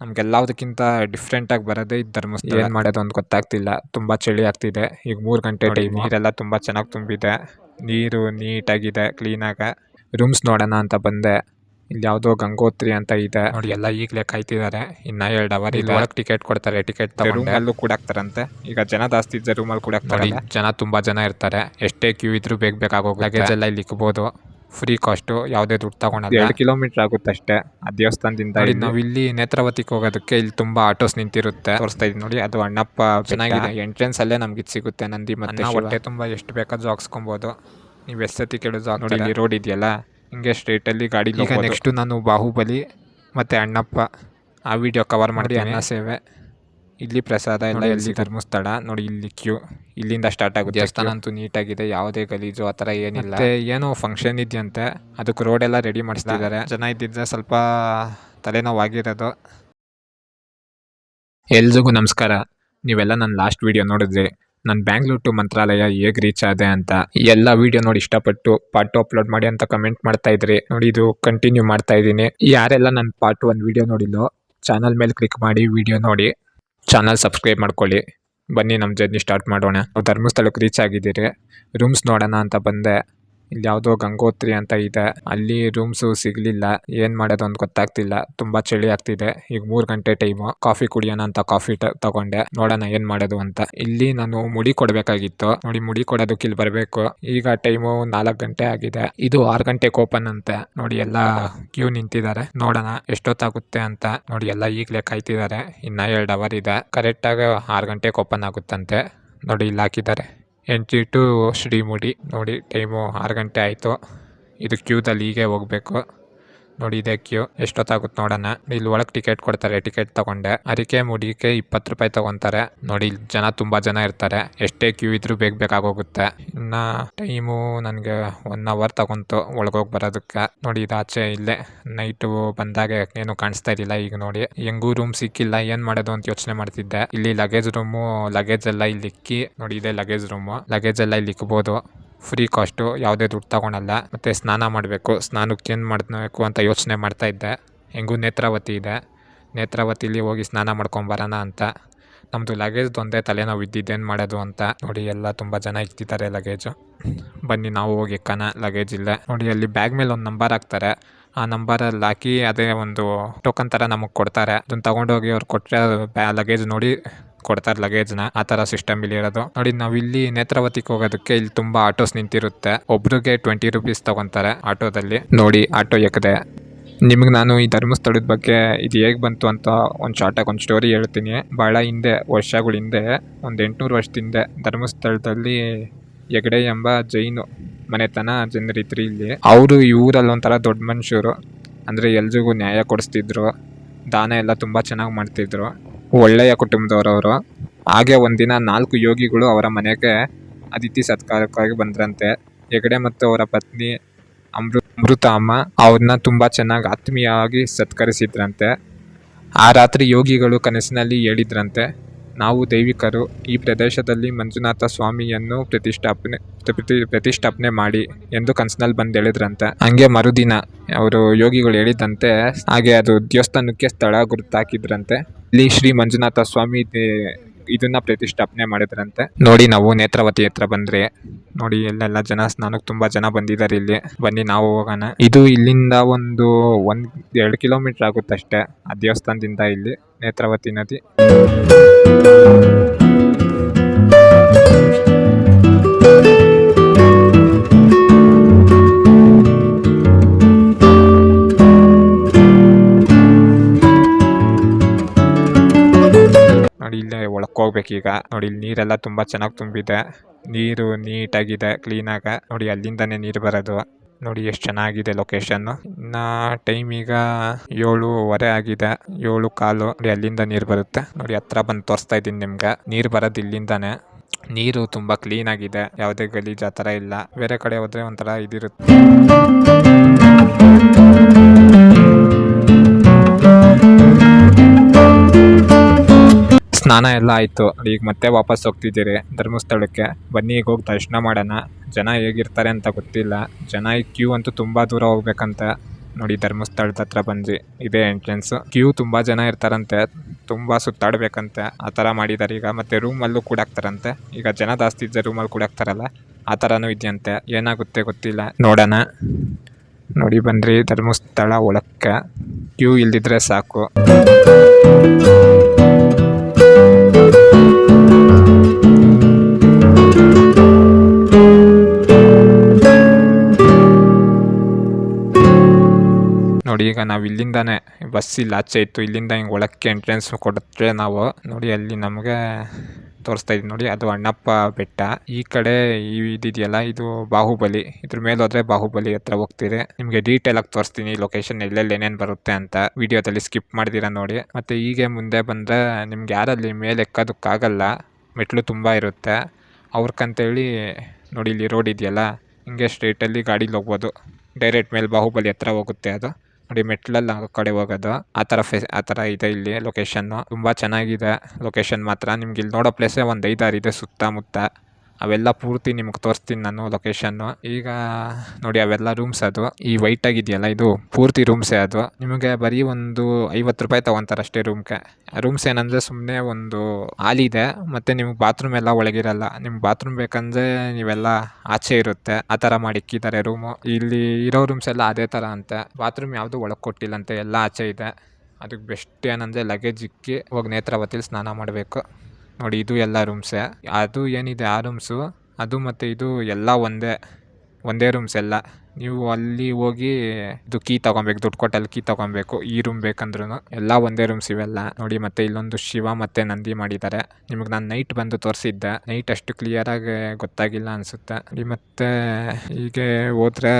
ನಮ್ಗೆಲ್ಲದಕ್ಕಿಂತ different ಆಗಿ ಬರೋದೇ ಇದು ಧರ್ಮಸ್ಥಳ. ಏನ್ ಮಾಡೋದು ಅಂತ ಗೊತ್ತಾಗ್ತಿಲ್ಲ. ತುಂಬಾ ಚಳಿ ಆಗ್ತಿದೆ. ಈಗ ಮೂರ್ ಗಂಟೆ ಟೈಮ್ ನೀರೆಲ್ಲ ತುಂಬಾ ಚೆನ್ನಾಗಿ ತುಂಬಿದೆ. ನೀರು ನೀಟಾಗಿದೆ ಆಗ. ರೂಮ್ಸ್ ನೋಡೋಣ ಅಂತ ಬಂದೆ. ಇಲ್ಲಿ ಯಾವುದೋ ಗಂಗೋತ್ರಿ ಅಂತ ಇದೆ. ನೋಡಿ ಎಲ್ಲ ಈಗಲೇ ಕಾಯ್ತಿದ್ದಾರೆ. ಇನ್ನ ಎರಡು ಅವರ್ ಇಲ್ಲಿ ಒಳಗೆ ಟಿಕೆಟ್ ಕೊಡ್ತಾರೆ ಟಿಕೆಟ್ ರೂಮ್ ಅಲ್ಲೂ ಕೂಡ ಹಾಕ್ತಾರಂತೆ. ಈಗ ಜನ ಜಾಸ್ತಿ ಇದ್ದ ರೂಮಲ್ಲಿ ಕೂಡ ಹಾಕ್ತಾರೆ ಜನ ತುಂಬಾ ಜನ ಇರ್ತಾರೆ. ಎಷ್ಟೇ ಕ್ಯೂ ಇದ್ರೂ ಬೇಗ ಬೇಗ ಆಗೋಗಿ ಲಗೇಜ್ ಎಲ್ಲ ಇಲ್ಲಿ ಇಕ್ಬೋದು. ಫ್ರೀ ಕಾಸ್ಟು ಯಾವುದೇ ದುಡ್ಡು ತಗೊಳಲ್ಲ ಎರಡು ಕಿಲೋಮೀಟರ್ ಆಗುತ್ತೆ ಅಷ್ಟೇ ಆ ದೇವಸ್ಥಾನದಿಂದ ನಾವು ಇಲ್ಲಿ ನೇತ್ರಾವತಿಗೆ ಹೋಗೋದಕ್ಕೆ ಇಲ್ಲಿ ತುಂಬಾ ಆಟೋಸ್ ನಿಂತಿರುತ್ತೆ. ತೋರಿಸ್ತಾ ಇದೀನಿ ನೋಡಿ ಅದು ಅಣ್ಣಪ್ಪ ಚೆನ್ನಾಗಿದೆ. ಎಂಟ್ರೆನ್ಸ್ ಅಲ್ಲೇ ನಮ್ಗೆ ಇದು ಸಿಗುತ್ತೆ ನಂದಿ ಮತ್ತೆ ಹೊಟ್ಟೆ ತುಂಬಾ ಎಷ್ಟು ಬೇಕಾದ್ರೂ ಹಾಕ್ಸ್ಕೊಬೋದು ನೀವು ಎಷ್ಟು ಸತಿ ಕೇಳಿದ್ರು ನೋಡಿ ಇಲ್ಲಿ ರೋಡ್ ಇದೆಯಲ್ಲ ಹಿಂಗೆ ಸ್ಟ್ರೇಟಲ್ಲಿ ಗಾಡಿ ಈಗ ನೆಕ್ಸ್ಟು ನಾನು ಬಾಹುಬಲಿ ಮತ್ತೆ ಅಣ್ಣಪ್ಪ ಆ ವಿಡಿಯೋ ಕವರ್ ಮಾಡಿ ಅನ್ನ ಸೇವೆ ಇಲ್ಲಿ ಪ್ರಸಾದ ಎಲ್ಲ ಇಲ್ಲಿ ಧರ್ಮಸ್ಥಳ ನೋಡಿ ಇಲ್ಲಿ ಕ್ಯೂ ಇಲ್ಲಿಂದ ಸ್ಟಾರ್ಟ್ ಆಗುತ್ತೆ ದೇವಸ್ಥಾನ ಅಂತೂ ನೀಟಾಗಿದೆ. ಯಾವುದೇ ಗಲೀಜು ಆ ಥರ ಏನಿಲ್ಲ. ಏನೋ ಫಂಕ್ಷನ್ ಇದೆಯಂತೆ. ಅದಕ್ಕೆ ರೋಡ್ ಎಲ್ಲ ರೆಡಿ ಮಾಡಿಸ್ತಿದ್ದಾರೆ. ಜನ ಇದ್ದಿದ್ರೆ ಸ್ವಲ್ಪ ತಲೆನೋವಾಗಿರೋದು. ಎಲ್ರಿಗೂ ನಮಸ್ಕಾರ. ನೀವೆಲ್ಲ ನನ್ನ ಲಾಸ್ಟ್ ವಿಡಿಯೋ ನೋಡಿದ್ರಿ ನಾನು ಬ್ಯಾಂಗ್ಳೂರ್ ಟು ಮಂತ್ರಾಲಯ ಹೇಗೆ ರೀಚ್ ಆದೆ ಅಂತ. ಎಲ್ಲ ವಿಡಿಯೋ ನೋಡಿ ಇಷ್ಟಪಟ್ಟು ಪಾರ್ಟ್ ಟು ಅಪ್ಲೋಡ್ ಮಾಡಿ ಅಂತ ಕಮೆಂಟ್ ಮಾಡ್ತಾ ಇದ್ರಿ. ನೋಡಿ ಇದು ಕಂಟಿನ್ಯೂ ಮಾಡ್ತಾ ಇದ್ದೀನಿ. ಯಾರೆಲ್ಲ ನನ್ನ ಪಾರ್ಟ್ ಒನ್ ವಿಡಿಯೋ ನೋಡಿಲ್ಲೋ ಚಾನಲ್ ಮೇಲೆ ಕ್ಲಿಕ್ ಮಾಡಿ ವಿಡಿಯೋ ನೋಡಿ. ಚಾನಲ್ ಸಬ್ಸ್ಕ್ರೈಬ್ ಮಾಡ್ಕೊಳ್ಳಿ. ಬನ್ನಿ ನಮ್ಮ ಜರ್ನಿ ಸ್ಟಾರ್ಟ್ ಮಾಡೋಣ. ನಾವು ಧರ್ಮಸ್ಥಳಕ್ಕೆ ರೀಚ್ ಆಗಿದ್ದೀರಿ. ರೂಮ್ಸ್ ನೋಡೋಣ ಅಂತ ಬಂದೆ. ಇಲ್ಲಿ ಯಾವುದೋ ಗಂಗೋತ್ರಿ ಅಂತ ಇದೆ. ಅಲ್ಲಿ ರೂಮ್ಸು ಸಿಗ್ಲಿಲ್ಲ. ಏನ್ ಮಾಡೋದು ಅಂತ ಗೊತ್ತಾಗ್ತಿಲ್ಲ. ತುಂಬಾ ಚಳಿ ಆಗ್ತಿದೆ. ಈಗ ಮೂರ್ ಗಂಟೆ ಟೈಮು ಕಾಫಿ ಕುಡಿಯೋಣ ಅಂತ ಕಾಫಿ ತಗೊಂಡೆ. ನೋಡೋಣ ಏನ್ ಮಾಡೋದು ಅಂತ. ಇಲ್ಲಿ ನಾನು ಮುಡಿ ಕೊಡ್ಬೇಕಾಗಿತ್ತು. ನೋಡಿ, ಮುಡಿ ಕೊಡೋದಕ್ಕೆ ಇಲ್ಲಿ ಬರಬೇಕು. ಈಗ ಟೈಮು ನಾಲ್ಕು ಗಂಟೆ ಆಗಿದೆ. ಇದು ಆರು ಗಂಟೆಗೆ ಓಪನ್ ಅಂತೆ. ನೋಡಿ, ಎಲ್ಲ ಕ್ಯೂ ನಿಂತಿದ್ದಾರೆ. ನೋಡೋಣ ಎಷ್ಟೊತ್ತಾಗುತ್ತೆ ಅಂತ. ನೋಡಿ, ಎಲ್ಲ ಈಗಲೇ ಕಾಯ್ತಿದ್ದಾರೆ. ಇನ್ನ ಎರಡು ಅವರ್ ಇದೆ. ಕರೆಕ್ಟಾಗಿ ಆರ್ ಗಂಟೆಗೆ ಓಪನ್ ಆಗುತ್ತಂತೆ. ನೋಡಿ, ಇಲ್ಲಿ ಹಾಕಿದ್ದಾರೆ. ಎಂಟ್ರಿ ಟು ಶ್ರೀಮುಡಿ ನೋಡಿ ಟೈಮು ಆರು ಗಂಟೆ ಆಯಿತು. ಇದು ಕ್ಯೂದಲ್ಲಿ ಹೀಗೆ ಹೋಗಬೇಕು. ನೋಡಿ, ಇದೆ ಕ್ಯೂ. ಎಷ್ಟೊತ್ತಾಗುತ್ತೆ ನೋಡೋಣ. ಇಲ್ಲಿ ಒಳಗೆ ಟಿಕೆಟ್ ಕೊಡ್ತಾರೆ. ಟಿಕೆಟ್ ತಗೊಂಡೆ. ಅರಿಕೆ ಮುಡಿಕೆ ಇಪ್ಪತ್ತು ರೂಪಾಯಿ ತಗೊಂತಾರೆ. ನೋಡಿ, ಇಲ್ಲಿ ಜನ ತುಂಬಾ ಜನ ಇರ್ತಾರೆ. ಎಷ್ಟೇ ಕ್ಯೂ ಇದ್ರೂ ಬೇಗ ಆಗೋಗುತ್ತೆ. ಇನ್ನ ಟೈಮು ನನಗೆ ಒನ್ ಅವರ್ ತಗೊಂತು ಒಳಗೋಗಿ ಬರೋದಕ್ಕೆ. ನೋಡಿ, ಇದು ಇಲ್ಲೇ. ನೈಟು ಬಂದಾಗ ಏನು ಕಾಣಿಸ್ತಾ ಇರಲಿಲ್ಲ ಈಗ ನೋಡಿ. ಹೆಂಗೂ ರೂಮ್ ಸಿಕ್ಕಿಲ್ಲ. ಏನ್ ಮಾಡೋದು ಅಂತ ಯೋಚನೆ ಮಾಡ್ತಿದ್ದೆ. ಇಲ್ಲಿ ಲಗೇಜ್ ರೂಮು ಲಗೇಜ್ ಎಲ್ಲ ಇಲ್ಲಿ ಇಕ್ಕಿ. ನೋಡಿ, ಇದೆ ಲಗೇಜ್ ರೂಮು ಲಗೇಜ್ ಎಲ್ಲ ಇಲ್ಲಿ ಇಕ್ಬೋದು. ಫ್ರೀ ಕಾಸ್ಟು ಯಾವುದೇ ದುಡ್ಡು ತಗೊಳಲ್ಲ ಮತ್ತು ಸ್ನಾನ ಮಾಡಬೇಕು, ಸ್ನಾನಕ್ಕೆ ಏನು ಮಾಡಬೇಕು ಅಂತ ಯೋಚನೆ ಮಾಡ್ತಾ ಇದ್ದೆ. ಹೆಂಗೂ ನೇತ್ರಾವತಿ ಇದೆ. ನೇತ್ರಾವತಿಲಿ ಹೋಗಿ ಸ್ನಾನ ಮಾಡ್ಕೊಂಬರೋಣ ಅಂತ. ನಮ್ಮದು ಲಗೇಜ್ ಒಂದೇ ತಲೆನೋವು ಇದ್ದಿದ್ದೇನು ಮಾಡೋದು ಅಂತ. ನೋಡಿ, ಎಲ್ಲ ತುಂಬ ಜನ ಇಕ್ತಿದ್ದಾರೆ ಲಗೇಜು ಬನ್ನಿ, ನಾವು ಹೋಗಿ ಇಕ್ಕೋಣ ಲಗೇಜ್ ಇಲ್ಲ. ನೋಡಿ, ಅಲ್ಲಿ ಬ್ಯಾಗ್ ಮೇಲೆ ಒಂದು ನಂಬರ್ ಹಾಕ್ತಾರೆ. ಆ ನಂಬರಲ್ಲಿ ಹಾಕಿ ಅದೇ ಒಂದು ಟೋಕನ್ ಥರ ನಮಗೆ ಕೊಡ್ತಾರೆ. ಅದನ್ನು ತೊಗೊಂಡೋಗಿ ಅವ್ರು ಕೊಟ್ಟರೆ ಬ್ಯಾ ಲಗೇಜ್ ನೋಡಿ ಕೊಡ್ತಾರೆ ಲಗೇಜ್ನ ಆ ಥರ ಸಿಸ್ಟಮ್ ಇಲ್ಲಿ ಇರೋದು. ನೋಡಿ, ನಾವು ಇಲ್ಲಿ ನೇತ್ರಾವತಿಗೆ ಹೋಗೋದಕ್ಕೆ ಇಲ್ಲಿ ತುಂಬಾ ಆಟೋಸ್ ನಿಂತಿರುತ್ತೆ. ಒಬ್ರಿಗೆ ಟ್ವೆಂಟಿ ರುಪೀಸ್ ತಗೊಂತಾರೆ ಆಟೋದಲ್ಲಿ. ನೋಡಿ ಆಟೋ ಎಕ್ಕದೆ ನಿಮ್ಗೆ ನಾನು ಈ ಧರ್ಮಸ್ಥಳದ ಬಗ್ಗೆ ಇದು ಹೇಗೆ ಬಂತು ಅಂತ ಒಂದು ಶಾರ್ಟಾಗಿ ಒಂದು ಸ್ಟೋರಿ ಹೇಳ್ತೀನಿ. ಭಾಳ ಹಿಂದೆ, ವರ್ಷಗಳ ಹಿಂದೆ, ಒಂದು ಎಂಟುನೂರು ವರ್ಷದ ಹಿಂದೆ ಧರ್ಮಸ್ಥಳದಲ್ಲಿ ಹೆಗಡೆ ಎಂಬ ಜೈನು ಮನೆತನ ಜನರಿದ್ರಿ ಇಲ್ಲಿ. ಅವರು ಈ ಊರಲ್ಲಿ ಒಂಥರ ದೊಡ್ಡ ಮನುಷ್ಯರು. ಅಂದರೆ ಎಲ್ರಿಗೂ ನ್ಯಾಯ ಕೊಡಿಸ್ತಿದ್ರು. ದಾನ ಎಲ್ಲ ತುಂಬ ಚೆನ್ನಾಗಿ ಮಾಡ್ತಿದ್ರು. ಒಳ್ಳೆಯ ಕುಟುಂಬದವರವರು. ಹಾಗೆ ಒಂದಿನ ನಾಲ್ಕು ಯೋಗಿಗಳು ಅವರ ಮನೆಗೆ ಅತಿಥಿ ಸತ್ಕಾರಕ್ಕಾಗಿ ಬಂದ್ರಂತೆ. ಹೆಗಡೆ ಮತ್ತು ಅವರ ಪತ್ನಿ ಅಮೃತ ಅಮೃತ ಅಮ್ಮ ಅವ್ರನ್ನ ತುಂಬ ಚೆನ್ನಾಗಿ ಆತ್ಮೀಯವಾಗಿ ಸತ್ಕರಿಸಿದ್ರಂತೆ. ಆ ರಾತ್ರಿ ಯೋಗಿಗಳು ಕನಸಿನಲ್ಲಿ ಹೇಳಿದ್ರಂತೆ. ನಾವು ದೈವಿಕರು ಈ ಪ್ರದೇಶದಲ್ಲಿ ಮಂಜುನಾಥ ಸ್ವಾಮಿಯನ್ನು ಪ್ರತಿಷ್ಠಾಪನೆ, ಪ್ರತಿ, ಪ್ರತಿಷ್ಠಾಪನೆ ಮಾಡಿ ಎಂದು ಕನಸಿನಲ್ಲಿ ಬಂದು ಹೇಳಿದ್ರಂತೆ. ಹಂಗೆ ಮರುದಿನ ಅವರು ಯೋಗಿಗಳು ಹೇಳಿದಂತೆ ಹಾಗೆ ಅದು ದೇವಸ್ಥಾನಕ್ಕೆ ಸ್ಥಳ ಗುರುತಾಕಿದ್ರಂತೆ. ಇಲ್ಲಿ ಶ್ರೀ ಮಂಜುನಾಥ ಸ್ವಾಮಿ ಇದನ್ನ ಪ್ರತಿಷ್ಠಾಪನೆ ಮಾಡಿದ್ರಂತೆ. ನೋಡಿ ನಾವು ನೇತ್ರಾವತಿ ಹತ್ರ ಬಂದ್ರೆ, ನೋಡಿ ಎಲ್ಲೆಲ್ಲ ಜನ, ಸ್ನಾನಕ್ಕೆ ತುಂಬಾ ಜನ ಬಂದಿದ್ದಾರೆ ಇಲ್ಲಿ. ಬನ್ನಿ ನಾವು ಹೋಗೋಣ. ಇದು ಇಲ್ಲಿಂದ ಒಂದು ಒಂದ್ ಎರಡು ಕಿಲೋಮೀಟರ್ ಆಗುತ್ತೆ ಅಷ್ಟೇ ಆ ದೇವಸ್ಥಾನದಿಂದ ಇಲ್ಲಿ, ನೇತ್ರಾವತಿ ನದಿ. ನೋಡಿ, ಇಲ್ಲೇ ಒಳಕ್ ಹೋಗ್ಬೇಕೀಗ ನೋಡಿ, ಇಲ್ಲಿ ನೀರೆಲ್ಲ ತುಂಬಾ ಚೆನ್ನಾಗಿ ತುಂಬಿದೆ. ನೀರು ನೀಟಾಗಿದೆ ಕ್ಲೀನಾಗ ನೋಡಿ, ಅಲ್ಲಿಂದಾನೆ ನೀರು ಬರೋದು. ನೋಡಿ, ಎಷ್ಟು ಚೆನ್ನಾಗಿದೆ ಲೊಕೇಶನ್ ಇನ್ನ ಟೈಮ್ ಈಗ ಏಳುವರೆ ಆಗಿದೆ. ಏಳು ಕಾಲು. ನೋಡಿ, ಅಲ್ಲಿಂದ ನೀರು ಬರುತ್ತೆ. ನೋಡಿ, ಹತ್ರ ಬಂದು ತೋರಿಸ್ತಾ ಇದ್ದೀನಿ ನಿಮ್ಗೆ. ನೀರು ಬರೋದು ಇಲ್ಲಿಂದಾನೆ. ನೀರು ತುಂಬಾ ಕ್ಲೀನ್ ಆಗಿದೆ. ಯಾವುದೇ ಗಲೀಜು ಆ ಥರ ಇಲ್ಲ. ಬೇರೆ ಕಡೆ ಹೋದ್ರೆ ಒಂಥರ ಇದಿರುತ್ತೆ. ಸ್ನಾನ ಎಲ್ಲ ಆಯ್ತು. ಈಗ ಮತ್ತೆ ವಾಪಸ್ ಹೋಗ್ತಿದ್ದೀರಿ. ಧರ್ಮಸ್ಥಳಕ್ಕೆ. ಬನ್ನಿ, ಈಗ ಹೋಗಿ ದರ್ಶನ ಮಾಡೋಣ. ಜನ ಹೇಗಿರ್ತಾರೆ ಅಂತ ಗೊತ್ತಿಲ್ಲ. ಜನ ಈ ಕ್ಯೂ ಅಂತೂ ತುಂಬಾ ದೂರ ಹೋಗ್ಬೇಕಂತ. ನೋಡಿ, ಧರ್ಮಸ್ಥಳದ ಹತ್ರ ಬಂದ್ವಿ. ಇದೇ ಎಂಟ್ರೆನ್ಸ್ ಕ್ಯೂ ತುಂಬಾ ಜನ ಇರ್ತಾರಂತೆ. ತುಂಬಾ ಸುತ್ತಾಡ್ಬೇಕಂತೆ. ಆ ಥರ ಮಾಡಿದ್ದಾರೆ. ಈಗ ಮತ್ತೆ ರೂಮಲ್ಲೂ ಕೂಡ ಹಾಕ್ತಾರಂತೆ. ಈಗ ಜನ ಜಾಸ್ತಿ ಇದ್ದ ರೂಮಲ್ಲಿ ಕೂಡ ಹಾಕ್ತಾರಲ್ಲ. ಆ ಥರನೂ ಇದೆಯಂತೆ. ಏನಾಗುತ್ತೆ ಗೊತ್ತಿಲ್ಲ. ನೋಡೋಣ. ನೋಡಿ, ಬಂದ್ರಿ ಧರ್ಮಸ್ಥಳ ಒಳಕ್ಕೆ. ಕ್ಯೂ ಇಲ್ದಿದ್ರೆ ಸಾಕು. ನೋಡಿ, ಈಗ ನಾವು ಇಲ್ಲಿಂದಾನೆ ಬಸ್ ಇಲ್ಲಿ ಆಚೆ ಇತ್ತು. ಇಲ್ಲಿಂದ ಹಿಂಗೆ ಒಳಕ್ಕೆ ಎಂಟ್ರೆನ್ಸ್ ಕೊಟ್ಟರೆ ನಾವು ನೋಡಿ, ಅಲ್ಲಿ ನಮಗೆ ತೋರಿಸ್ತಾ ಇದ್ದೀವಿ ನೋಡಿ, ಅದು ಅಣ್ಣಪ್ಪ ಬೆಟ್ಟ. ಈ ಕಡೆ ಇದಿದೆಯಲ್ಲ ಇದು ಬಾಹುಬಲಿ. ಇದ್ರ ಮೇಲೆ ಹೋದ್ರೆ ಬಾಹುಬಲಿ ಹತ್ರ ಹೋಗ್ತೀರಿ. ನಿಮಗೆ ಡೀಟೇಲ್ ಆಗಿ ತೋರಿಸ್ತೀನಿ ಲೊಕೇಶನ್ ಎಲ್ಲೆಲ್ಲಿ ಏನೇನು ಬರುತ್ತೆ ಅಂತ. ವಿಡಿಯೋದಲ್ಲಿ ಸ್ಕಿಪ್ ಮಾಡಿದಿರ ನೋಡಿ. ಮತ್ತೆ ಹೀಗೆ ಮುಂದೆ ಬಂದ್ರೆ ನಿಮ್ಗೆ ಯಾರಲ್ಲಿ ಮೇಲೆ ಎಕ್ಕೋದಕ್ಕಾಗಲ್ಲ ಮೆಟ್ಲು ತುಂಬ ಇರುತ್ತೆ. ಅವ್ರಿಗಂತೇಳಿ ನೋಡಿ, ಇಲ್ಲಿ ರೋಡ್ ಇದೆಯಲ್ಲ, ಹಿಂಗೆ ಸ್ಟ್ರೇಟಲ್ಲಿ ಗಾಡೀಲಿ ಹೋಗ್ಬೋದು. ಡೈರೆಕ್ಟ್ ಮೇಲೆ ಬಾಹುಬಲಿ ಹತ್ರ ಹೋಗುತ್ತೆ ಅದು. ನೋಡಿ, ಮೆಟ್ಲಲ್ಲಿ ಆ ಕಡೆ ಹೋಗೋದು. ಆ ಥರ ಫೆ, ಆ ಥರ ಇದೆ ಇಲ್ಲಿ ಲೊಕೇಶನ್ನು ತುಂಬ ಚೆನ್ನಾಗಿದೆ ಲೊಕೇಶನ್ ಮಾತ್ರ. ನಿಮ್ಗೆ ಇಲ್ಲಿ ನೋಡೋ ಪ್ಲೇಸೇ ಒಂದು ಐದಾರು ಇದೆ ಸುತ್ತಮುತ್ತ. ಅವೆಲ್ಲ ಪೂರ್ತಿ ನಿಮ್ಗೆ ತೋರಿಸ್ತೀನಿ ನಾನು ಲೊಕೇಶನ್ನು ಈಗ ನೋಡಿ ಅವೆಲ್ಲ ರೂಮ್ಸ್ ಅದು. ಈ ವೈಟ್ ಆಗಿದೆಯಲ್ಲ ಇದು? ಪೂರ್ತಿ ರೂಮ್ಸೇ ಅದು. ನಿಮಗೆ ಬರೀ ಒಂದು ಐವತ್ತು ರೂಪಾಯಿ ತಗೊಂತಾರೆ ಅಷ್ಟೇ ರೂಮ್ಗೆ ರೂಮ್ಸ್ ಏನಂದರೆ ಸುಮ್ಮನೆ ಒಂದು ಹಾಲಿದೆ ಮತ್ತು ನಿಮ್ಗೆ ಬಾತ್ರೂಮ್ ಎಲ್ಲ ಒಳಗಿರಲ್ಲ. ನಿಮ್ಗೆ ಬಾತ್ರೂಮ್ ಬೇಕಂದರೆ ನೀವೆಲ್ಲ ಆಚೆ ಇರುತ್ತೆ. ಆ ಥರ ಮಾಡಿ ಇಕ್ಕಿದ್ದಾರೆ ರೂಮು ಇಲ್ಲಿ ಇರೋ ರೂಮ್ಸ್ ಎಲ್ಲ ಅದೇ ಥರ ಅಂತೆ. ಬಾತ್ರೂಮ್ ಯಾವುದು ಒಳಗೆ ಕೊಟ್ಟಿಲ್ಲಂತೆ ಎಲ್ಲ ಆಚೆ ಇದೆ. ಅದಕ್ಕೆ ಬೆಸ್ಟ್ ಏನಂದರೆ ಲಗೇಜ್ ಇಕ್ಕಿ ಹೋಗಿ ನೇತ್ರಾವತಿಲಿ ಸ್ನಾನ ಮಾಡಬೇಕು. ನೋಡಿ, ಇದು ಎಲ್ಲ ರೂಮ್ಸೇ ಅದು ಏನಿದೆ, ಆ ರೂಮ್ಸು ಅದು ಮತ್ತು ಇದು ಎಲ್ಲ ಒಂದೇ ಒಂದೇ ರೂಮ್ಸ್ ಎಲ್ಲ? ನೀವು ಅಲ್ಲಿ ಹೋಗಿ ಇದು ಕೀ ತಗೊಬೇಕು, ದುಡ್ಡು ಕೊಟ್ಟಲ್ಲಿ ಕೀ ತಗೊಬೇಕು, ಈ ರೂಮ್ ಬೇಕಂದ್ರೂ ಎಲ್ಲ ಒಂದೇ ರೂಮ್ಸ್ ಇವೆಲ್ಲ? ನೋಡಿ, ಮತ್ತೆ ಇಲ್ಲೊಂದು ಶಿವ ಮತ್ತೆ ನಂದಿ ಮಾಡಿದ್ದಾರೆ. ನಿಮಗೆ ನಾನು ನೈಟ್ ಬಂದು ತೋರಿಸಿದ್ದೆ. ನೈಟ್ ಅಷ್ಟು ಕ್ಲಿಯರ್ ಆಗಿ ಗೊತ್ತಾಗಿಲ್ಲ ಅನ್ಸುತ್ತೆ. ನೋಡಿ, ಮತ್ತೆ ಹೀಗೆ ಹೋದ್ರೆ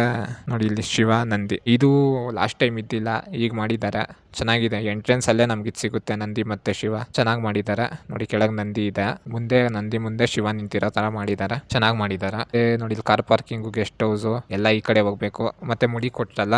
ನೋಡಿ, ಇಲ್ಲಿ ಶಿವ, ನಂದಿ. ಇದು ಲಾಸ್ಟ್ ಟೈಮ್ ಇದ್ದಿಲ್ಲ ಈಗ ಮಾಡಿದ್ದಾರೆ. ಚೆನ್ನಾಗಿದೆ. ಎಂಟ್ರೆನ್ಸ್ ಅಲ್ಲೇ ನಮ್ಗೆ ಸಿಗುತ್ತೆ. ನಂದಿ ಮತ್ತೆ ಶಿವ ಚೆನ್ನಾಗಿ ಮಾಡಿದ್ದಾರೆ ನೋಡಿ, ಕೆಳಗೆ ನಂದಿ ಇದೆ. ಮುಂದೆ ನಂದಿ ಮುಂದೆ ಶಿವ ನಿಂತಿರೋ ತರ ಮಾಡಿದ್ದಾರೆ ಚೆನ್ನಾಗಿ ಮಾಡಿದ್ದಾರೆ ನೋಡಿ ಕಾರ್ ಪಾರ್ಕಿಂಗು, ಗೆಸ್ಟ್ ಹೌಸು ಎಲ್ಲ ಈ ಕಡೆ ಹೋಗ್ಬೇಕು. ಮತ್ತೆ ಮುಡಿ ಕೊಟ್ಟಲ್ಲ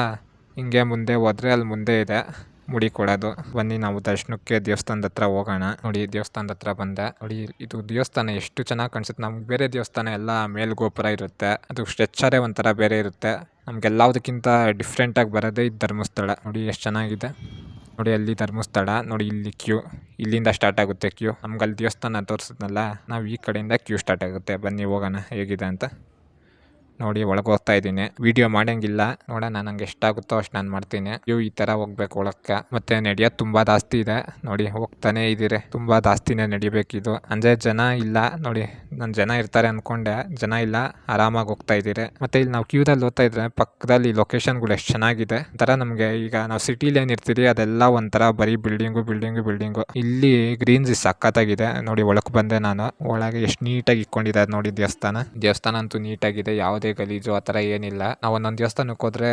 ಹಿಂಗೆ ಮುಂದೆ ಹೋದ್ರೆ ಅಲ್ಲಿ ಮುಂದೆ ಇದೆ. ಮುಡಿ ಕೊಡೋದು. ಬನ್ನಿ, ನಾವು ದರ್ಶನಕ್ಕೆ ದೇವಸ್ಥಾನದ ಹತ್ರ ಹೋಗೋಣ. ನೋಡಿ, ದೇವಸ್ಥಾನದ ಹತ್ರ ಬಂದೆ. ನೋಡಿ, ಇದು ದೇವಸ್ಥಾನ ಎಷ್ಟು ಚೆನ್ನಾಗಿ ಕಾಣಿಸುತ್ತೆ. ನಮ್ಗೆ ಬೇರೆ ದೇವಸ್ಥಾನ ಎಲ್ಲ ಮೇಲ್ ಗೋಪುರ ಇರುತ್ತೆ. ಅದು ಸ್ಟ್ರೆಚ್ಚರೇ ಒಂಥರ ಬೇರೆ ಇರುತ್ತೆ. ನಮ್ಗೆಲ್ಲದಕ್ಕಿಂತ ಡಿಫ್ರೆಂಟಾಗಿ ಬರೋದೇ ಇದು ಧರ್ಮಸ್ಥಳ. ನೋಡಿ, ಎಷ್ಟು ಚೆನ್ನಾಗಿದೆ. ನೋಡಿ, ಅಲ್ಲಿ ಧರ್ಮಸ್ಥಳ, ನೋಡಿ, ಇಲ್ಲಿ ಕ್ಯೂ ಇಲ್ಲಿಂದ ಸ್ಟಾರ್ಟ್ ಆಗುತ್ತೆ ಕ್ಯೂ ನಮ್ಗೆ ಅಲ್ಲಿ ದೇವಸ್ಥಾನ ತೋರಿಸಿದ್ನಲ್ಲ ನಾವು ಈ ಕಡೆಯಿಂದ ಕ್ಯೂ ಸ್ಟಾರ್ಟ್ ಆಗುತ್ತೆ. ಬನ್ನಿ, ಹೋಗೋಣ, ಹೇಗಿದೆ ಅಂತ. ನೋಡಿ ಒಳಗೆ ಹೋಗ್ತಾ ಇದ್ದೀನಿ. ವಿಡಿಯೋ ಮಾಡಂಗಿಲ್ಲ. ನೋಡೋಣ ನಂಗೆ ಎಷ್ಟಾಗುತ್ತೋ ಅಷ್ಟು ನಾನು ಮಾಡ್ತೀನಿ. ಅಯ್ಯೋ ಈ ಥರ ಹೋಗ್ಬೇಕು ಒಳಕ್ಕೆ. ಮತ್ತೆ ನಡೆಯೋದು ತುಂಬ ಜಾಸ್ತಿ ಇದೆ. ನೋಡಿ ಹೋಗ್ತಾನೆ ಇದ್ದೀರಿ. ತುಂಬ ಜಾಸ್ತಿನೇ ನಡಿಬೇಕಿದು. ಅಂದರೆ ಜನ ಇಲ್ಲ. ನೋಡಿ ನಾನು ಜನ ಇರ್ತಾರೆ ಅಂದ್ಕೊಂಡೆ ಜನ ಇಲ್ಲ. ಆರಾಮಾಗಿ ಹೋಗ್ತಾ ಇದ್ದೀರಿ. ಮತ್ತೆ ಇಲ್ಲಿ ನಾವು ಕ್ಯೂದಲ್ಲಿ ಓದ್ತಾ ಇದ್ರೆ ಪಕ್ಕದಲ್ಲಿ ಲೊಕೇಶನ್ಗಳು ಎಷ್ಟು ಚೆನ್ನಾಗಿದೆ. ಒಂಥರ ನಮಗೆ ಈಗ ನಾವು ಸಿಟಿಲಿ ಏನಿರ್ತೀರಿ ಅದೆಲ್ಲ ಒಂಥರ ಬರೀ ಬಿಲ್ಡಿಂಗು ಬಿಲ್ಡಿಂಗು ಬಿಲ್ಡಿಂಗು ಇಲ್ಲಿ ಗ್ರೀನ್ಸ್ ಸಕ್ಕತ್ತಾಗಿದೆ ನೋಡಿ ಒಳಕ್ಕೆ ಬಂದೆ ನಾನು. ಒಳಗೆ ಎಷ್ಟು ನೀಟಾಗಿ ಇಟ್ಕೊಂಡಿದ್ದಾರೆ ನೋಡಿ ದೇವಸ್ಥಾನ. ದೇವಸ್ಥಾನ ಅಂತೂ ನೀಟಾಗಿದೆ. ಯಾವುದೇ ಗಲೀಜು ಆ ಥರ ಏನಿಲ್ಲ. ನಾವು ಒಂದೊಂದು ದೇವಸ್ಥಾನಕ್ಕೆ ಹೋದ್ರೆ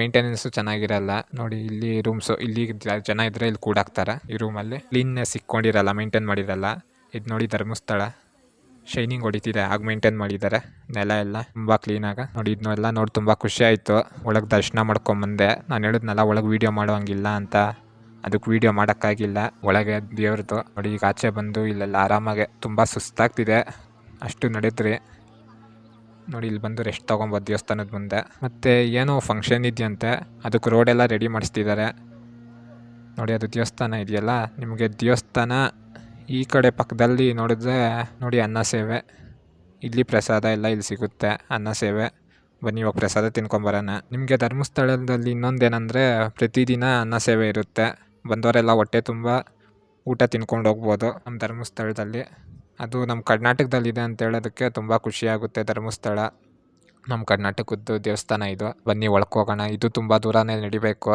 ಮೇಂಟೆನೆನ್ಸ್ ಚೆನ್ನಾಗಿರಲ್ಲ. ನೋಡಿ ಇಲ್ಲಿ ರೂಮ್ಸ್ ಇಲ್ಲಿ ಜನ ಇದ್ದರೆ ಇಲ್ಲಿ ಕೂಡಾಕ್ತಾರೆ ಈ ರೂಮಲ್ಲಿ ಕ್ಲೀನ್ನೆಸ್ ಇಕ್ಕೊಂಡಿರಲ್ಲ ಮೇಂಟೈನ್ ಮಾಡಿರಲ್ಲ. ಇದು ನೋಡಿ ಧರ್ಮಸ್ಥಳ. ಶೈನಿಂಗ್ ಹೊಡಿತಿದೆ, ಆಗ ಮೇಂಟೈನ್ ಮಾಡಿದ್ದಾರೆ. ನೆಲ ಎಲ್ಲ ತುಂಬ ಕ್ಲೀನಾಗ ನೋಡಿ ಇದನ್ನೆಲ್ಲ ನೋಡಿ ತುಂಬ ಖುಷಿ ಆಯಿತು. ಒಳಗೆ ದರ್ಶನ ಮಾಡ್ಕೊಂಬಂದೆ ನಾನು ಹೇಳಿದ್ನಲ್ಲ, ಒಳಗೆ ವೀಡಿಯೋ ಮಾಡೋಂಗಿಲ್ಲ ಅಂತ. ಅದಕ್ಕೆ ವೀಡಿಯೋ ಮಾಡೋಕ್ಕಾಗಿಲ್ಲ. ಒಳಗೆ ದೇವ್ರದ್ದು ನೋಡಿ ಈಗ ಆಚೆ ಬಂದು ಇಲ್ಲೆಲ್ಲ ಆರಾಮಾಗೆ ತುಂಬ ಸುಸ್ತಾಗ್ತಿದೆ. ಅಷ್ಟು ನಡೆದ್ರಿ. ನೋಡಿ, ಇಲ್ಲಿ ಬಂದು ರೆಸ್ಟ್ ತೊಗೊಬೋದು ದೇವಸ್ಥಾನದ ಮುಂದೆ. ಮತ್ತು ಏನೋ ಫಂಕ್ಷನ್ ಇದೆಯಂತೆ. ಅದಕ್ಕೆ ರೋಡೆಲ್ಲ ರೆಡಿ ಮಾಡಿಸ್ತಿದ್ದಾರೆ. ನೋಡಿ, ಅದು ದೇವಸ್ಥಾನ ಇದೆಯಲ್ಲ? ನಿಮಗೆ ದೇವಸ್ಥಾನ ಈ ಕಡೆ ಪಕ್ಕದಲ್ಲಿ ನೋಡಿದ್ರೆ ನೋಡಿ, ಅನ್ನ ಸೇವೆ. ಇಲ್ಲಿ ಪ್ರಸಾದ ಎಲ್ಲ ಇಲ್ಲಿ ಸಿಗುತ್ತೆ, ಅನ್ನ ಸೇವೆ. ಬನ್ನಿ, ಇವಾಗ ಪ್ರಸಾದ ತಿನ್ಕೊಂಬರೋಣ. ನಿಮಗೆ ಧರ್ಮಸ್ಥಳದಲ್ಲಿ ಇನ್ನೊಂದೇನೆಂದರೆ ಪ್ರತಿದಿನ ಅನ್ನ ಸೇವೆ ಇರುತ್ತೆ. ಬಂದವರೆಲ್ಲ ಹೊಟ್ಟೆ ತುಂಬ ಊಟ ತಿನ್ಕೊಂಡು ಹೋಗ್ಬೋದು ನಮ್ಮ ಧರ್ಮಸ್ಥಳದಲ್ಲಿ. ಅದು ನಮ್ಮ ಕರ್ನಾಟಕದಲ್ಲಿದೆ ಅಂತ ಹೇಳೋದಕ್ಕೆ ತುಂಬ ಖುಷಿಯಾಗುತ್ತೆ. ಧರ್ಮಸ್ಥಳ, ನಮ್ಮ ಕರ್ನಾಟಕದ್ದು ದೇವಸ್ಥಾನ ಇದು. ಬನ್ನಿ ಒಳಕ್ಕೆ ಹೋಗೋಣ ಇದು ತುಂಬ ದೂರನೇ ನಡಿಬೇಕು.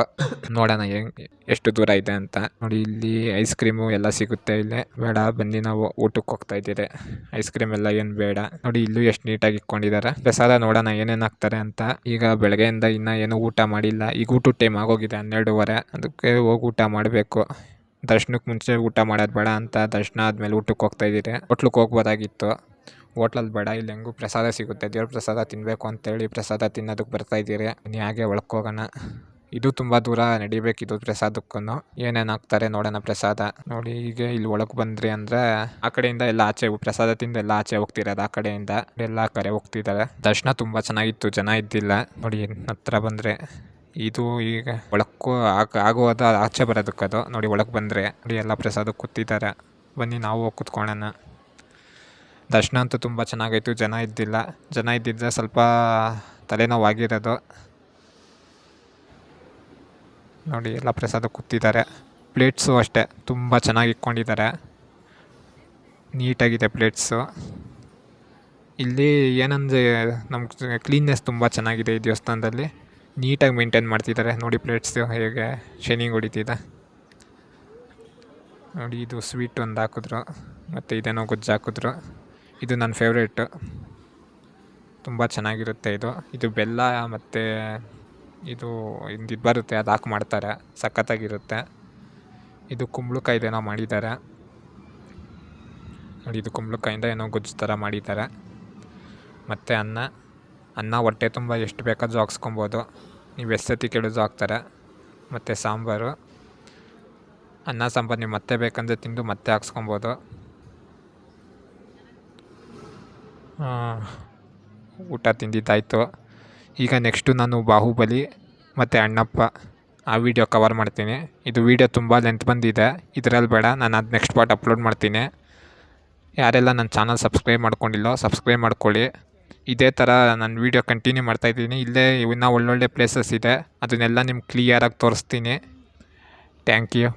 ನೋಡೋಣ ಹೆಂಗ್, ಎಷ್ಟು ದೂರ ಇದೆ ಅಂತ. ನೋಡಿ, ಇಲ್ಲಿ ಐಸ್ ಕ್ರೀಮು ಎಲ್ಲ ಸಿಗುತ್ತೆ ಇಲ್ಲಿ. ಬೇಡ, ಬನ್ನಿ, ನಾವು ಊಟಕ್ಕೆ ಹೋಗ್ತಾ ಇದ್ದೀರಿ. ಐಸ್ ಕ್ರೀಮ್ ಎಲ್ಲ ಏನು ಬೇಡ. ನೋಡಿ, ಇಲ್ಲೂ ಎಷ್ಟು ನೀಟಾಗಿ ಇಟ್ಕೊಂಡಿದ್ದಾರೆ. ಪ್ರಸಾದ ನೋಡೋಣ ಏನೇನು ಹಾಕ್ತಾರೆ ಅಂತ. ಈಗ ಬೆಳಗ್ಗೆಯಿಂದ ಇನ್ನೂ ಏನು ಊಟ ಮಾಡಿಲ್ಲ. ಈಗ ಊಟದ ಟೈಮ್ ಆಗೋಗಿದೆ, ಹನ್ನೆರಡುವರೆ. ಅದಕ್ಕೆ ಹೋಗಿ ಊಟ ಮಾಡಬೇಕು. ದರ್ಶನಕ್ಕೆ ಮುಂಚೆ ಊಟ ಮಾಡೋದು ಬೇಡ ಅಂತ ದರ್ಶನ ಆದಮೇಲೆ ಊಟಕ್ಕೆ ಹೋಗ್ತಾ ಇದ್ದೀರಿ. ಹೋಟ್ಲಕ್ಕೆ ಹೋಗ್ಬೋದಾಗಿತ್ತು. ಹೋಟ್ಲಲ್ಲಿ ಬೇಡ, ಇಲ್ಲಿ ಹೆಂಗೂ ಪ್ರಸಾದ ಸಿಗುತ್ತೆ. ದೇವ್ರ ಪ್ರಸಾದ ತಿನ್ನಬೇಕು ಅಂತೇಳಿ ಪ್ರಸಾದ ತಿನ್ನೋದಕ್ಕೆ ಬರ್ತಾ ಇದ್ದೀರಿ. ಬನ್ನಿ ಹಾಗೆ ಒಳಕ್ಕೆ ಹೋಗೋಣ. ಇದು ತುಂಬ ದೂರ ನಡಿಬೇಕಿದು ಪ್ರಸಾದಕ್ಕೂ ಏನೇನು ಹಾಕ್ತಾರೆ ನೋಡೋಣ ಪ್ರಸಾದ. ನೋಡಿ ಈಗ ಇಲ್ಲಿ ಒಳಗೆ ಬಂದ್ರಿ ಅಂದರೆ ಆ ಕಡೆಯಿಂದ ಎಲ್ಲ ಆಚೆ ಪ್ರಸಾದ ತಿಂದು ಎಲ್ಲ ಆಚೆ ಹೋಗ್ತಿರೋದು ಆ ಕಡೆಯಿಂದ. ಎಲ್ಲ ಕಡೆ ಹೋಗ್ತಿದ್ದಾರೆ. ದರ್ಶನ ತುಂಬ ಚೆನ್ನಾಗಿತ್ತು, ಜನ ಇದ್ದಿಲ್ಲ. ನೋಡಿ ಹತ್ರ ಬಂದರೆ. ಇದು ಈಗ ಒಳಕ್ಕೂ ಆಗ, ಆಗುವುದು ಆಚೆ ಅದು. ನೋಡಿ, ಒಳಗೆ ಬಂದರೆ ನೋಡಿ, ಎಲ್ಲ ಪ್ರಸಾದ ಕೂತಿದ್ದಾರೆ. ಬನ್ನಿ, ನಾವು ಕೂತ್ಕೊಳ್ಳೋಣ. ದರ್ಶನ ಅಂತೂ ತುಂಬ ಚೆನ್ನಾಗಾಯಿತು ಜನ ಇದ್ದಿಲ್ಲ. ಜನ ಇದ್ದಿದ್ದರೆ ಸ್ವಲ್ಪ ತಲೆನೋವು ಆಗಿರೋದು ನೋಡಿ, ಎಲ್ಲ ಪ್ರಸಾದ ಕೂತಿದ್ದಾರೆ. ಪ್ಲೇಟ್ಸು ಅಷ್ಟೇ. ತುಂಬ ಚೆನ್ನಾಗಿ ಇಟ್ಕೊಂಡಿದ್ದಾರೆ ನೀಟಾಗಿದೆ ಪ್ಲೇಟ್ಸು. ಇಲ್ಲಿ ಏನಂದರೆ, ನಮ್ಗೆ ಕ್ಲೀನ್ನೆಸ್ ತುಂಬ ಚೆನ್ನಾಗಿದೆ ಈ ದೇವಸ್ಥಾನದಲ್ಲಿ. ನೀಟಾಗಿ ಮೇಂಟೈನ್ ಮಾಡ್ತಿದ್ದಾರೆ. ನೋಡಿ ಪ್ಲೇಟ್ಸು ಹೇಗೆ ಶೈನಿಂಗ್ ಹೊಡಿತಿದೆ. ನೋಡಿ ಇದು ಸ್ವೀಟ್ ಒಂದು ಹಾಕಿದ್ರು. ಮತ್ತು ಇದೇನೋ ಗೊಜ್ಜು ಹಾಕಿದ್ರು. ಇದು ನನ್ನ ಫೇವ್ರೇಟು ತುಂಬ ಚೆನ್ನಾಗಿರುತ್ತೆ ಇದು. ಇದು ಬೆಲ್ಲ ಮತ್ತು ಇದು ಇದು ಬರುತ್ತೆ, ಅದು ಹಾಕಿ ಮಾಡ್ತಾರೆ. ಸಖತ್ತಾಗಿರುತ್ತೆ. ಇದು ಕುಂಬಳಕಾಯಿದೇನೋ ಮಾಡಿದ್ದಾರೆ. ನೋಡಿ ಇದು ಕುಂಬಳಕಾಯಿಂದ ಏನೋ ಗೊಜ್ಜು ಥರ ಮಾಡಿದ್ದಾರೆ. ಮತ್ತು ಅನ್ನ. ಅನ್ನ, ಹೊಟ್ಟೆ ತುಂಬ ಎಷ್ಟು ಬೇಕಾದರೂ ಹಾಕ್ಸ್ಕೊಬೋದು. ನೀವು ಎಷ್ಟು ಸತಿ ಕೇಳಿದ್ರು ಹಾಕ್ತಾರೆ. ಮತ್ತು ಸಾಂಬಾರು. ಅನ್ನ, ಸಾಂಬಾರು ನೀವು ಮತ್ತೆ ಬೇಕಂದರೆ ತಿಂದು ಮತ್ತೆ ಹಾಕ್ಸ್ಕೊಬೋದು. ಊಟ ತಿಂದಿದ್ದಾಯಿತು. ಈಗ ನೆಕ್ಸ್ಟು ನಾನು ಬಾಹುಬಲಿ ಮತ್ತು ಅಣ್ಣಪ್ಪ ಆ ವಿಡಿಯೋ ಕವರ್ ಮಾಡ್ತೀನಿ. ಇದು ವಿಡಿಯೋ ತುಂಬ ಲೆಂತ್ ಬಂದಿದೆ. ಇದರಲ್ಲಿ ಬೇಡ, ನಾನು ಅದು ನೆಕ್ಸ್ಟ್ ಪಾರ್ಟ್ ಅಪ್ಲೋಡ್ ಮಾಡ್ತೀನಿ. ಯಾರೆಲ್ಲ ನನ್ನ ಚಾನಲ್ ಸಬ್ಸ್ಕ್ರೈಬ್ ಮಾಡ್ಕೊಂಡಿಲ್ಲೋ ಸಬ್ಸ್ಕ್ರೈಬ್ ಮಾಡ್ಕೊಳ್ಳಿ. ಇದೇ ಥರ ನಾನು ವೀಡಿಯೋ ಕಂಟಿನ್ಯೂ ಮಾಡ್ತಾಯಿದ್ದೀನಿ ಇಲ್ಲೇ ಇನ್ನೂ ಒಳ್ಳೊಳ್ಳೆ ಪ್ಲೇಸಸ್ ಇದೆ. ಅದನ್ನೆಲ್ಲ ನಿಮ್ಗೆ ಕ್ಲಿಯರಾಗಿ ತೋರಿಸ್ತೀನಿ. Thank you